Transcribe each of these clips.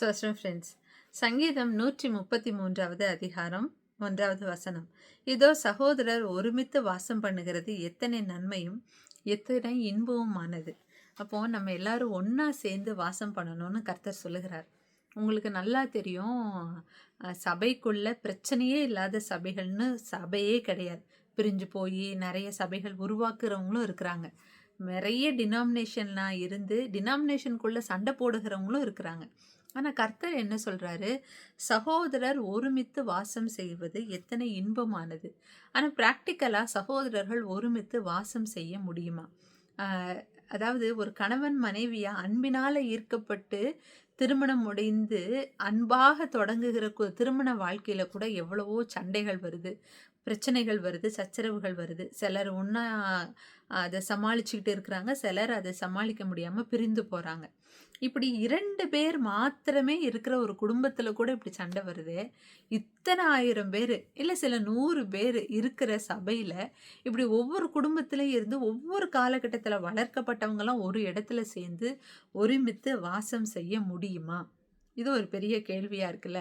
சோஸ்டம் friends சங்கீதம் நூற்றி முப்பத்தி மூன்றாவது அதிகாரம் ஒன்றாவது வசனம். இதோ சகோதரர் ஒருமித்து வாசம் பண்ணுகிறது. எத்தனை நன்மையும் எத்தனை இன்பமுமானது. அப்போ நம்ம எல்லாரும் ஒன்றா சேர்ந்து வாசம் பண்ணணும்னு கர்த்தர் சொல்லுகிறார். உங்களுக்கு நல்லா தெரியும் சபைக்குள்ள பிரச்சனையே இல்லாத சபைகள்னு சபையே கிடையாது. பிரிஞ்சு போய் நிறைய சபைகள் உருவாக்குறவங்களும் இருக்கிறாங்க. நிறைய டினாமினேஷன்லாம் இருந்து டினாமினேஷனுக்குள்ளே சண்டை போடுகிறவங்களும் இருக்கிறாங்க. ஆனால் கர்த்தர் என்ன சொல்கிறாரு சகோதரர் ஒருமித்து வாசம் செய்வது எத்தனை இன்பமானது. ஆனால் ப்ராக்டிக்கலாக சகோதரர்கள் ஒருமித்து வாசம் செய்ய முடியுமா? அதாவது ஒரு கணவன் மனைவியாக அன்பினால் ஈர்க்கப்பட்டு திருமணம் முடிந்து அன்பாக தொடங்குகிற கு- திருமண வாழ்க்கையில் கூட எவ்வளவோ சண்டைகள் வருது பிரச்சனைகள் வருது சச்சரவுகள் வருது. சிலர் ஒன்றா அதை சமாளிச்சுக்கிட்டு இருக்கிறாங்க சிலர் அதை சமாளிக்க முடியாமல் பிரிந்து போகிறாங்க இப்படி இரண்டு பேர் மாத்திரமே இருக்கிற ஒரு குடும்பத்தில் கூட இப்படி சண்டை வருது. இத்தனை ஆயிரம் பேர் இல்லை சில நூறு பேர் இருக்கிற சபையில் இப்படி ஒவ்வொரு குடும்பத்திலையும் இருந்து ஒவ்வொரு காலகட்டத்தில் வளர்க்கப்பட்டவங்களாம் ஒரு இடத்துல சேர்ந்து ஒருமித்து வாசம் செய்ய முடியுமா? இது ஒரு பெரிய கேள்வியாக இருக்குல்ல.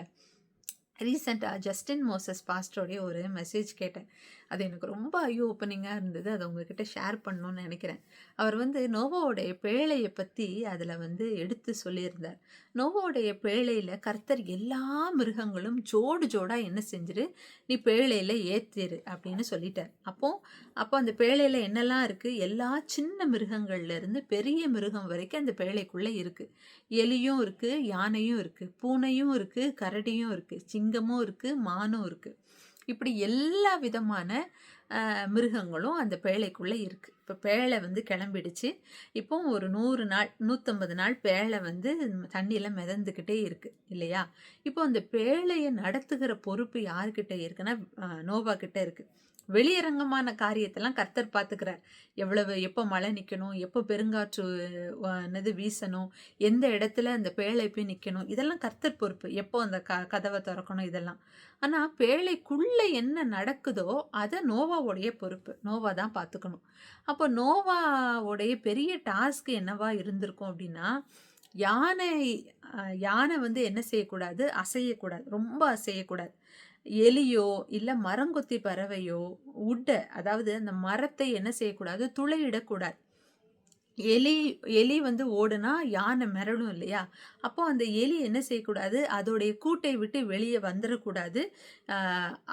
ரீசெண்டாக ஜஸ்டின் மோசஸ் பாஸ்டரோடைய ஒரு மெசேஜ் கேட்டேன். அது எனக்கு ரொம்ப ஐயோ ஓப்பனிங்காக இருந்தது. அதை உங்ககிட்ட ஷேர் பண்ணணும்னு நினைக்கிறேன். அவர் வந்து நோவோவுடைய பேழையை பற்றி அதில் வந்து எடுத்து சொல்லியிருந்தார். நோவோடைய பேழையில் கர்த்தர் எல்லா மிருகங்களும் ஜோடு ஜோடாக என்ன செஞ்சிரு நீ பேழையில் ஏற்றிரு அப்படின்னு சொல்லிட்டார். அப்போ அப்போ அந்த பேழையில் என்னெல்லாம் இருக்குது எல்லா சின்ன மிருகங்கள்லேருந்து பெரிய மிருகம் வரைக்கும் அந்த பேழைக்குள்ளே இருக்குது எலியும் இருக்குது யானையும் இருக்குது பூனையும் இருக்குது கரடியும் இருக்குது சிங்கமும் இருக்குது மானும் இருக்குது இப்படி எல்லா விதமான மிருகங்களும் அந்த பேழைக்குள்ளே இருக்குது இப்போ பேழை வந்து கிளம்பிடுச்சு. இப்போ ஒரு நூறு நாள் நூற்றம்பது நாள் பேழை வந்து தண்ணியில் மிதந்துக்கிட்டே இருக்குது இல்லையா? இப்போ அந்த பேழையை நடத்துகிற பொறுப்பு யார்கிட்ட இருக்குன்னா நோவா கிட்ட இருக்குது வெளியரங்கமான காரியத்தெல்லாம் கர்த்தர் பார்த்துக்கிறார். எவ்வளவு எப்போ மழை நிற்கணும் எப்போ பெருங்காற்று என்னது வீசணும் எந்த இடத்துல அந்த பேழை போய் நிற்கணும் இதெல்லாம் கர்த்தர் பொறுப்பு. எப்போ அந்த க கதவை திறக்கணும் இதெல்லாம். ஆனால் பேழைக்குள்ளே என்ன நடக்குதோ அதை நோவாவுடைய பொறுப்பு. நோவா தான் பார்த்துக்கணும். அப்போ நோவாவுடைய பெரிய டாஸ்க் என்னவா இருந்திருக்கும் அப்படின்னா யானை யானை வந்து என்ன செய்யக்கூடாது? அசையக்கூடாது. ரொம்ப அசையக்கூடாது. எலியோ இல்லை மரங்கொத்தி பறவையோ உட்டை அதாவது அந்த மரத்தை என்ன செய்யக்கூடாது? துளையிடக்கூடாது. எலி எலி வந்து ஓடுனா யானை மிரளும் இல்லையா? அப்போ அந்த எலி என்ன செய்யக்கூடாது? அதோடைய கூட்டை விட்டு வெளியே வந்துடக்கூடாது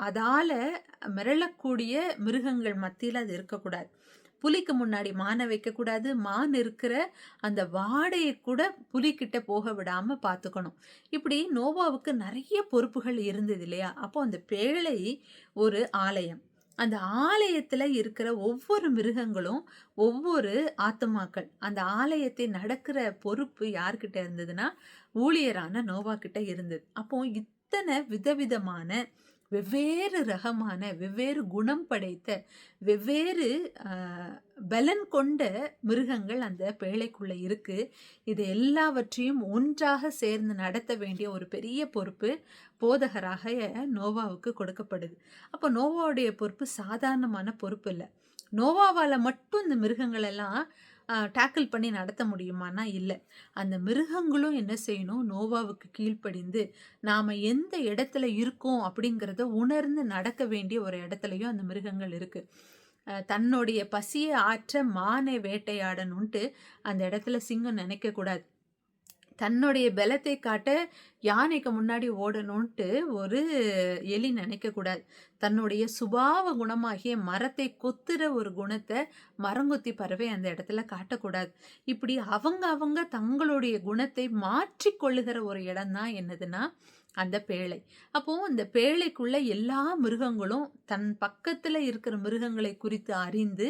அதால் மிரளக்கூடிய மிருகங்கள் மத்தியில் அது இருக்கக்கூடாது. புலிக்கு முன்னாடி மானை வைக்கக்கூடாது. மான் இருக்கிற அந்த வாடையை கூட புலிக்கிட்ட போக விடாமல் பார்த்துக்கணும். இப்படி நோவாவுக்கு நிறைய பொறுப்புகள் இருந்தது இல்லையா? அப்போ அந்த பேழை ஒரு ஆலயம். அந்த ஆலயத்தில் இருக்கிற ஒவ்வொரு மிருகங்களும் ஒவ்வொரு ஆத்துமாக்கள். அந்த ஆலயத்தை நடக்கிற பொறுப்பு யார்கிட்ட இருந்ததுன்னா ஊழியரான நோவா கிட்ட இருந்தது. அப்போ இத்தனை விதவிதமான வெவ்வேறு ரகமான வெவ்வேறு குணம் படைத்த வெவ்வேறு பலன் கொண்ட மிருகங்கள் அந்த பேழைக்குள்ளே இருக்குது இது எல்லாவற்றையும் ஒன்றாக சேர்ந்து நடத்த வேண்டிய ஒரு பெரிய பொறுப்பு போதகராக நோவாவுக்கு கொடுக்கப்படுது. அப்போ நோவாவுடைய பொறுப்பு சாதாரணமான பொறுப்பு இல்லை. நோவாவால் மட்டும் இந்த மிருகங்களெல்லாம் டேக்கிள் பண்ணி நடத்த முடியுமானா இல்லை. அந்த மிருகங்களும் என்ன செய்யணும்? நோவாவுக்கு கீழ்ப்படிந்து நாம் எந்த இடத்துல இருக்கோம் அப்படிங்கிறத உணர்ந்து நடக்க வேண்டிய ஒரு இடத்துலையும் அந்த மிருகங்கள் இருக்குது தன்னுடைய பசியை ஆற்ற மானை வேட்டையாடணுன்ட்டு அந்த இடத்துல சிங்கம் நினைக்கக்கூடாது. தன்னுடைய பலத்தை காட்ட யானைக்கு முன்னாடி ஓடணுன்ட்டு ஒரு எலி நினைக்கக்கூடாது தன்னுடைய சுபாவ குணமாகிய மரத்தை கொத்துற ஒரு குணத்தை மரங்கொத்தி பறவை அந்த இடத்துல காட்டக்கூடாது. இப்படி அவங்க அவங்க தங்களுடைய குணத்தை மாற்றிக்கொள்ளுகிற ஒரு இடம் தான் என்னதுன்னா அந்த பேழை. அப்போ அந்த பேழைக்குள்ள எல்லா மிருகங்களும் தன் பக்கத்தில் இருக்கிற மிருகங்களை குறித்து அறிந்து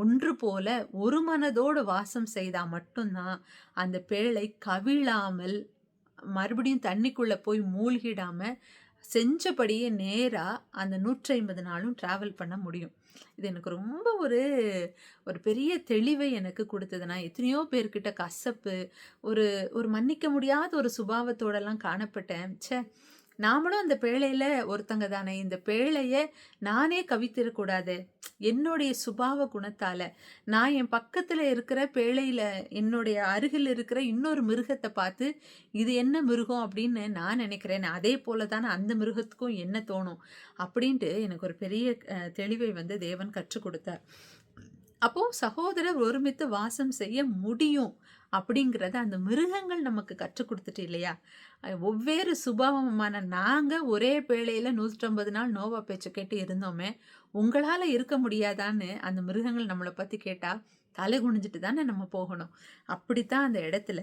ஒன்று போல ஒரு மனதோடு வாசம் செய்தால் மட்டும்தான் அந்த பேழை கவிழாமல் மறுபடியும் தண்ணிக்குள்ளே போய் மூழ்கிடாமல் செஞ்சபடியே நேராக அந்த நூற்றி ஐம்பது நாளும் ட்ராவல் பண்ண முடியும். இது எனக்கு ரொம்ப ஒரு ஒரு பெரிய தெளிவை எனக்கு கொடுத்தது. நான் எத்தனையோ பேர்கிட்ட கசப்பு ஒரு ஒரு மன்னிக்க முடியாத ஒரு சுபாவத்தோடலாம் காணப்பட்டேன். ச்சே நாமளும் அந்த பேழையில் ஒருத்தங்க தானே. இந்த பேழையை நானே கவித்திடக்கூடாது. என்னுடைய சுபாவ குணத்தால். நான் என் பக்கத்தில் இருக்கிற பேழையில் என்னுடைய அருகில் இருக்கிற இன்னொரு மிருகத்தை பார்த்து இது என்ன மிருகம் அப்படின்னு நான் நினைக்கிறேன். அதே போல தானே அந்த மிருகத்துக்கும் என்ன தோணும்? அப்படின்ட்டு எனக்கு ஒரு பெரிய தெளிவை வந்து தேவன் கற்றுக் கொடுத்தார். அப்போ சகோதரர் ஒருமித்து வாசம் செய்ய முடியும் அப்படிங்கிறத அந்த மிருகங்கள் நமக்கு கற்றுக் கொடுத்துட்டு இல்லையா? ஒவ்வேறு சுபாவமான நாங்கள் ஒரே பேழையில் நூற்றம்பது நாள் நோவா பேச்சை கேட்டு இருந்தோமே உங்களால் இருக்க முடியாதான்னு அந்த மிருகங்கள் நம்மளை பற்றி கேட்டால் தலை குனிஞ்சிட்டு தானே நம்ம போகணும். அப்படித்தான் அந்த இடத்துல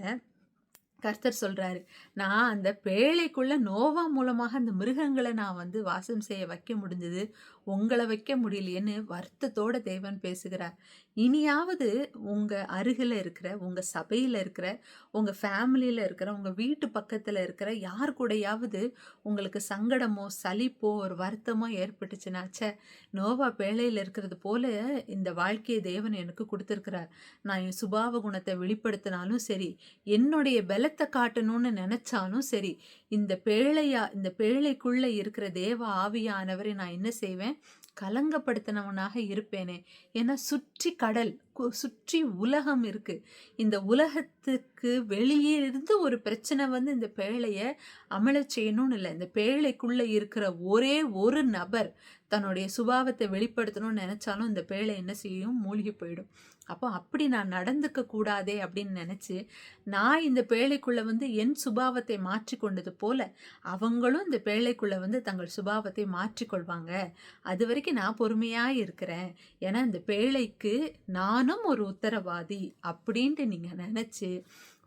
கர்த்தர் சொல்கிறாரு நான் அந்த பேழைக்குள்ள நோவா மூலமாக அந்த மிருகங்களை நான் வந்து வாசம் செய்ய வைக்க முடிஞ்சது உங்களை வைக்க முடியலையேன்னு வருத்தத்தோட தேவன் பேசுகிறார். இனியாவது உங்கள் அருகில் இருக்கிற உங்கள் சபையில் இருக்கிற உங்கள் ஃபேமிலியில் இருக்கிற உங்கள் வீட்டு பக்கத்தில் இருக்கிற யார் கூடயாவது உங்களுக்கு சங்கடமோ சலிப்போ ஒரு வருத்தமோ ஏற்பட்டுச்சுனாச்சே நோவா பேழையில் இருக்கிறது போல இந்த வாழ்க்கையை தேவன் எனக்கு கொடுத்துருக்கிறார். நான் என் சுபாவ குணத்தை வெளிப்படுத்தினாலும் சரி என்னுடைய பலத்தை காட்டணும்னு நினைச்சாலும் சரி இந்த பேழையா இந்த பேழைக்குள்ளே இருக்கிற தேவ ஆவியானவரை நான் என்ன செய்வேன்? கலங்கப்படுத்தினவனாக இருப்பேனே. ஏன்னா சுற்றி கடல். சுற்றி உலகம் இருக்கு. இந்த உலகத்துக்கு வெளியே இருந்து ஒரு பிரச்சனை வந்து இந்த பேழையை அமல செய்யணும்னு இல்லை. இந்த பேழைக்குள்ளே இருக்கிற ஒரே ஒரு நபர் தன்னுடைய சுபாவத்தை வெளிப்படுத்தணும்னு நினச்சாலும் இந்த பேழை என்ன செய்யும்? மூழ்கி போயிடும். அப்போ அப்படி நான் நடந்துக்க கூடாதே அப்படின்னு நினச்சி நான் இந்த பேழைக்குள்ளே வந்து என் சுபாவத்தை மாற்றிக்கொண்டது போல அவங்களும் இந்த பேழைக்குள்ளே வந்து தங்கள் சுபாவத்தை மாற்றிக்கொள்வாங்க அது வரைக்கும் நான் பொறுமையாக இருக்கிறேன். ஏன்னா இந்த பேழைக்கு நானும் ஒரு உத்தரவாதி அப்படின்ட்டு நீங்கள் நினச்சி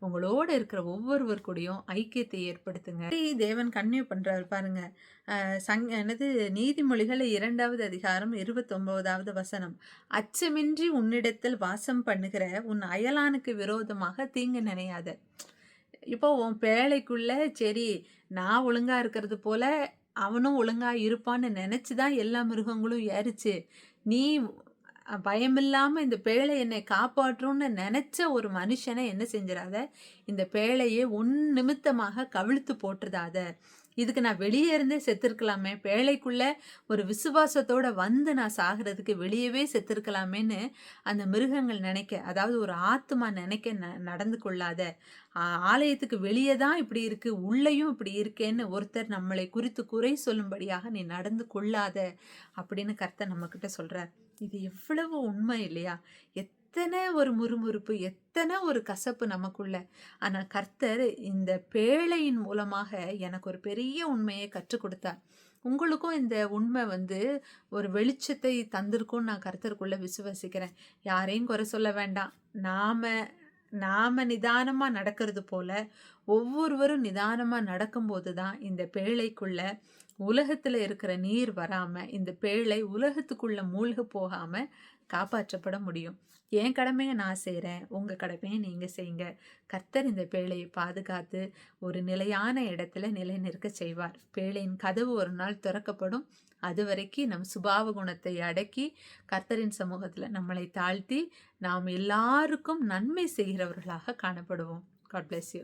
உங்களோட இருக்கிற ஒவ்வொருவர் கூடயும் ஐக்கியத்தை ஏற்படுத்துங்க. தேவன் கன்னியூ பண்ணுறாரு பாருங்க. சங் என்னது நீதிமொழிகள் இரண்டாவது அதிகாரம் இருபத்தொம்போதாவது வசனம். அச்சமின்றி உன்னிடத்தில் வாசம் பண்ணுகிற உன் அயலானுக்கு விரோதமாக தீங்கு நினையாத. இப்போ உன் பேழைக்குள்ள சரி நான் ஒழுங்காக இருக்கிறது போல அவனும் ஒழுங்காக இருப்பான்னு நினச்சி தான் எல்லா மிருகங்களும் ஏறிச்சு. நீ பயமில்லாமல் இந்த பேழை என்னை காப்பாற்றும்னு நினச்ச ஒரு மனுஷனை என்ன செஞ்சிடாத? இந்த பேழையை உன் நிமித்தமாக கவிழ்த்து போட்டுறாத இதுக்கு நான் வெளியே இருந்தே செத்துருக்கலாமே. பேழைக்குள்ள ஒரு விசுவாசத்தோட வந்து நான் சாகிறதுக்கு வெளியவே செத்துருக்கலாமேன்னு அந்த மிருகங்கள் நினைக்க அதாவது ஒரு ஆத்மா நினைக்க ந- நடந்து கொள்ளாத. ஆலயத்துக்கு வெளியே தான் இப்படி இருக்கு உள்ளேயும் இப்படி இருக்கேன்னு ஒருத்தர் நம்மளை குறித்து குறை சொல்லும்படியாக நீ நடந்து கொள்ளாத அப்படின்னு கர்த்தர் நம்மக்கிட்ட சொல்கிறார் இது எவ்வளவு உண்மை இல்லையா? எத்தனை ஒரு முறுமுறுப்பு எத்தனை ஒரு கசப்பு நமக்குள்ள. ஆனால் கர்த்தர் இந்த பேழையின் மூலமாக எனக்கு ஒரு பெரிய உண்மையை கற்றுக் கொடுத்தார். உங்களுக்கும் இந்த உண்மை வந்து ஒரு வெளிச்சத்தை தந்திருக்கும்னு நான் கர்த்தருக்குள்ள விசுவசிக்கிறேன். யாரையும் குறை சொல்ல வேண்டாம். நாம நாம நிதானமாக நடக்கிறது போல ஒவ்வொருவரும் நிதானமாக நடக்கும்போது தான் இந்த பேழைக்குள்ள உலகத்தில் இருக்கிற நீர் வராமல் இந்த பேழை உலகத்துக்குள்ளே மூழ்க போகாமல் காப்பாற்றப்பட முடியும். என் கடமையை நான் செய்கிறேன் உங்கள் கடமையை நீங்கள் செய்யுங்க. கர்த்தர் இந்த பேழையை பாதுகாத்து ஒரு நிலையான இடத்துல நிலை நிற்க செய்வார். பேழையின் கதவு ஒரு நாள் திறக்கப்படும். அது வரைக்கும் நம் சுபாவ குணத்தை அடக்கி கர்த்தரின் சமூகத்தில் நம்மளை தாழ்த்தி நாம் எல்லாருக்கும் நன்மை செய்கிறவர்களாக காணப்படுவோம். God bless you